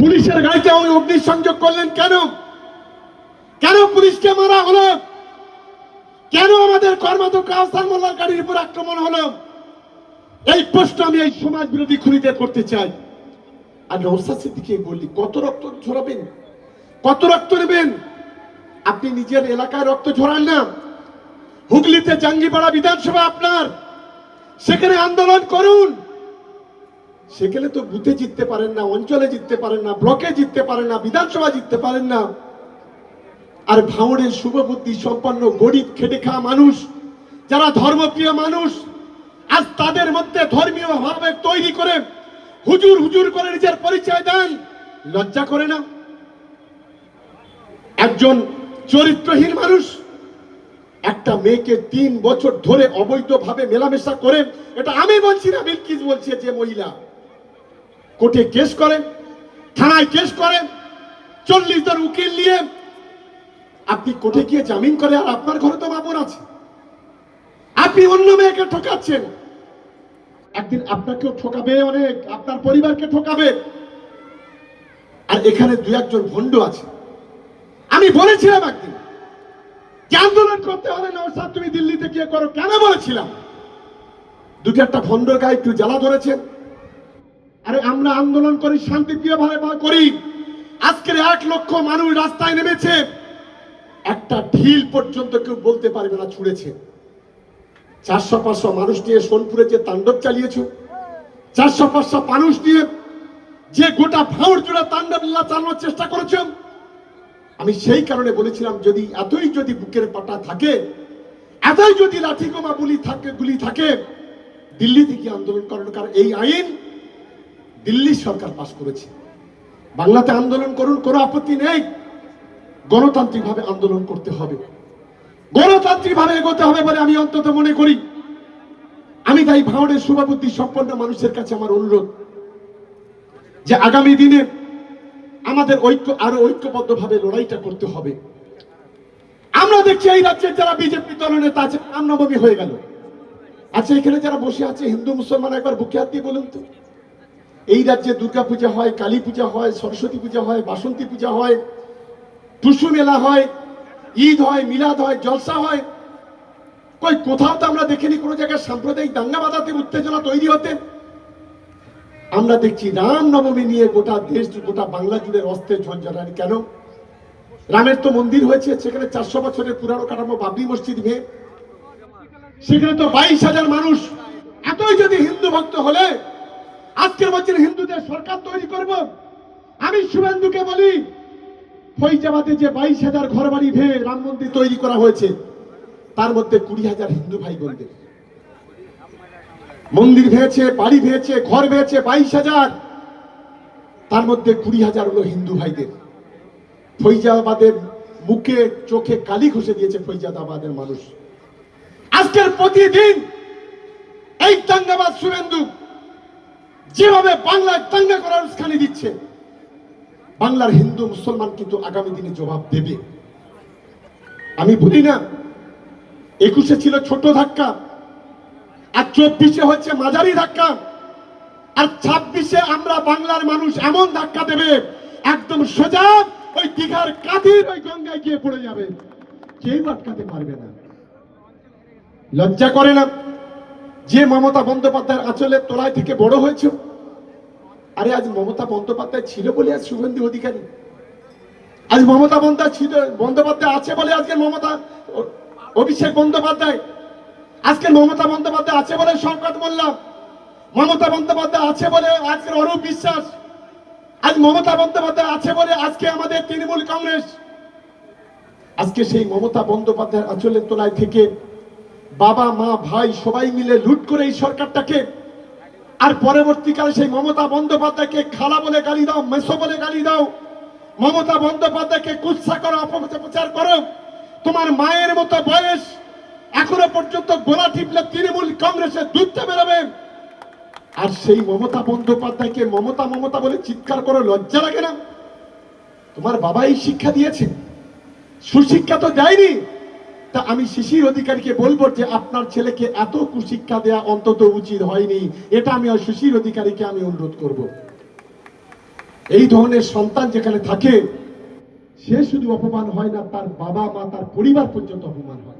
পুলিশের গাড়িতে ওই অগ্নিসংযোগ করলেন কেন? কেন পুলিশকে মারা হলো? কেন আমাদের কর্মাধ্যক্ষ আহসান মোল্লার গাড়ির উপর আক্রমণ হলো? এই প্রশ্ন আমি এই সমাজ বিরোধী খুনিদের করতে চাই। আর নৌসাদ সিদ্দিকে বললি, কত রক্ত ঝরাবেন? কত রক্ত নেবেন? আপনি নিজের এলাকায় রক্ত ঝরান না। হুগলিতে জাঙ্গিপাড়া বিধানসভা আপনার। সেখানে আন্দোলন করুন। সেখানে তো বুথে জিততে পারেন না, অঞ্চলে জিততে পারেন না, ব্লকে জিততে পারেন না, বিধানসভা জিততে পারেন না। আর ভাঙড়ের শুভবুদ্ধি সম্পন্ন গরিব খেটে খাওয়া মানুষ, যারা ধর্মপ্রিয় মানুষ, আজ তাদের মধ্যে ধর্মীয় ভাবে তৈরি করে হুজুর হুজুর করে নিজের পরিচয় দেন, লজ্জা করে না? একজন চরিত্রহীন মানুষ, একটা মেয়েকে তিন বছর ধরে অবৈধভাবে মেলামেশা করে, এটা আমি বলছি না, বিলকিস বলছে যে মহিলা। কোর্টে কেস করে, থানায় কেস করে, চল্লিশ জন উকিল নিয়ে আপনি কোর্টে গিয়ে জামিন করে আর আপনার ঘরে তো মামুন আছে। আপনি অন্য মেয়েকে ঠকাচ্ছেন। একদিন আপনাকেও ঠকাবে অনেক, আপনার পরিবারকে ঠকাবে। আর এখানে দু একজন ভণ্ড আছে। আমি বলেছিলাম একদিন যে আন্দোলন করতে হলে নওসাদ তুমি দিল্লিতে গিয়ে করো। কেন বলেছিলাম? দুটো একটা ভণ্ডর গায়ে একটু জ্বালা ধরেছে আরে আমরা আন্দোলন করি শান্তিপ্রিয় ভাবে করি। আজকের এক লক্ষ মানুষ রাস্তায় নেমেছে। একটা ঢিল পর্যন্ত কেউ বলতে পারবে না ছুঁড়েছে। চারশো পাঁচশো মানুষ নিয়ে সোনপুরে যে তাণ্ডব চালিয়েছ, চারশো পাঁচশো মানুষ নিয়ে যে গোটা ভাঁড় জোড়া তাণ্ডব লীলা চালানোর চেষ্টা করেছ। আমি সেই কারণে বলেছিলাম, যদি এতই যদি বুকের পাটা থাকে, এতই যদি লাঠি গোমা গুলি থাকে গুলি থাকে, দিল্লি থেকে আন্দোলন করানো। কারণ এই আইন দিল্লি সরকার পাশ করেছে। বাংলাতে আন্দোলন করুন, কোনো আপত্তি নেই। গণতান্ত্রিক ভাবে আন্দোলন করতে হবে। গণতান্ত্রিক ভাবে এগোতে হবে বলে আমি অন্তত মনে করি। আমি তাই ভাঁড়ের শুভাবুদ্ধি সম্পন্ন মানুষের কাছে আমার অনুরোধ যে আগামী দিনে আমাদের ঐক্য, আরও ঐক্যবদ্ধ ভাবে লড়াইটা করতে হবে। আমরা দেখছি এই রাজ্যের যারা বিজেপি দলনেতা আছে, রামনবমী হয়ে গেল। আচ্ছা এখানে যারা বসে আছে, হিন্দু, মুসলমান, একবার বুকে হাত দিয়ে বলুন তো। এই রাজ্যে দুর্গা পূজা হয়, কালী পূজা হয়, সরস্বতী পূজা হয়, বাসন্তী পূজা হয় টুসু মেলা হয়, ঈদ হয়, মিলাদ হয়, জলসা হয়। কই, কোথাও তো আমরা দেখিনি কোনো জায়গায় সাম্প্রদায়িক দাঙ্গা বাঁধাতে উত্তেজনা তৈরি হতে। আমরা দেখছি রাম নবমী নিয়ে গোটা দেশ, গোটা বাংলা জুড়ে অস্ত্রের ঝঞ্ঝাটানি কেন? রামের তো মন্দির হয়েছে, সেখানে চারশো বছরের পুরানো কাঠামো বাবরি মসজিদ ভেঙে। সেখানে তো বাইশ হাজার মানুষ। এতই যদি হিন্দু ভক্ত হলে আজকের বছর হিন্দুদের সরকার তৈরি করব। আমি শুভেন্দুকে বলি, ফৈজাবাদে যে বাইশ হাজার ঘর বাড়ি ভেঙে রাম মন্দির তৈরি করা হয়েছে, তার মধ্যে কুড়ি হাজার হিন্দু ভাই বোনদের। মন্দির ভেয়েছে বাড়ি ভেঙেছে, ঘর ভেয়েছে বাইশ হাজার। তার মধ্যে কুড়ি হাজার হলো হিন্দু ভাইদের। ফৈজাবাদের মুখে, চোখে কালি ঘষে দিয়েছে ফৈজাদাবাদের মানুষ। আজকের প্রতিদিন এই দাঙ্গাবাদ শুভেন্দু যেভাবে বাংলায় দাঙ্গা করার উস্কানি দিচ্ছে, বাংলার হিন্দু মুসলমান কিন্তু আগামী দিনে জবাব দেবে। আমি বলি না, একুশে ছিল ছোট ধাক্কা, আর চব্বিশে হচ্ছে মাঝারি ধাক্কা, আর ছাব্বিশে আমরা বাংলার মানুষ এমন ধাক্কা দেবে, একদম সোজা ওই দীঘার কাঁধের ওই গঙ্গায় গিয়ে পড়ে যাবে। কেউ আটকাতে পারবে না। লজ্জা করে না। যে মমতা বন্দ্যোপাধ্যায়ের আঁচলের তোলায় থেকে বড় হয়েছে আরে আজ মমতা বন্দ্যোপাধ্যায় ছিল বলে আজ শুভেন্দু অধিকারী। আজ মমতা বন্দ্যোপাধ্যায় ছিল, বন্দ্যোপাধ্যায় আছে বলে আজকে মমতা, অভিষেক বন্দ্যোপাধ্যায়, আজকে মমতা বন্দ্যোপাধ্যায় আছে বলে সংকট মোল্লা, মমতা বন্দ্যোপাধ্যায় আছে বলে আজকের অরূপ বিশ্বাস, আজ মমতা বন্দ্যোপাধ্যায় আছে বলে আজকে আমাদের তৃণমূল কংগ্রেস। আজকে সেই মমতা বন্দ্যোপাধ্যায়ের আঁচলের তোলায় থেকে বাবা, মা, ভাই, সবাই মিলে লুট করে এই সরকারটাকে। আর পরবর্তীকালে সেই মমতা বন্দ্যোপাধ্যায়কে খালা বলে গালি দাও, মেসো বলে গালি দাও। মমতা বন্দ্যোপাধ্যায়কে কুৎসা করো, অপপ্রচার করো। তোমার মায়ের মতো বয়স, এখনও পর্যন্ত গোলা টিপলে তৃণমূল কংগ্রেসের দুধতে বেরোবে। আর সেই মমতা বন্দ্যোপাধ্যায়কে মমতা মমতা বলে চিৎকার করে, লজ্জা লাগে না। তোমার বাবা এই শিক্ষা দিয়েছে। সুশিক্ষা তো দেয়নি। তা আমি শিশির অধিকারীকে বলব যে আপনার ছেলেকে এত কুশিক্ষা দেয়া অন্তত উচিত হয়নি। এটা আমি শিশির অধিকারীকে আমি অনুরোধ করব। এই ধরনের সন্তান যেখানে থাকে, সে শুধু অপমান হয় না, তার বাবা মা তার পরিবার পর্যন্ত অপমান হয়।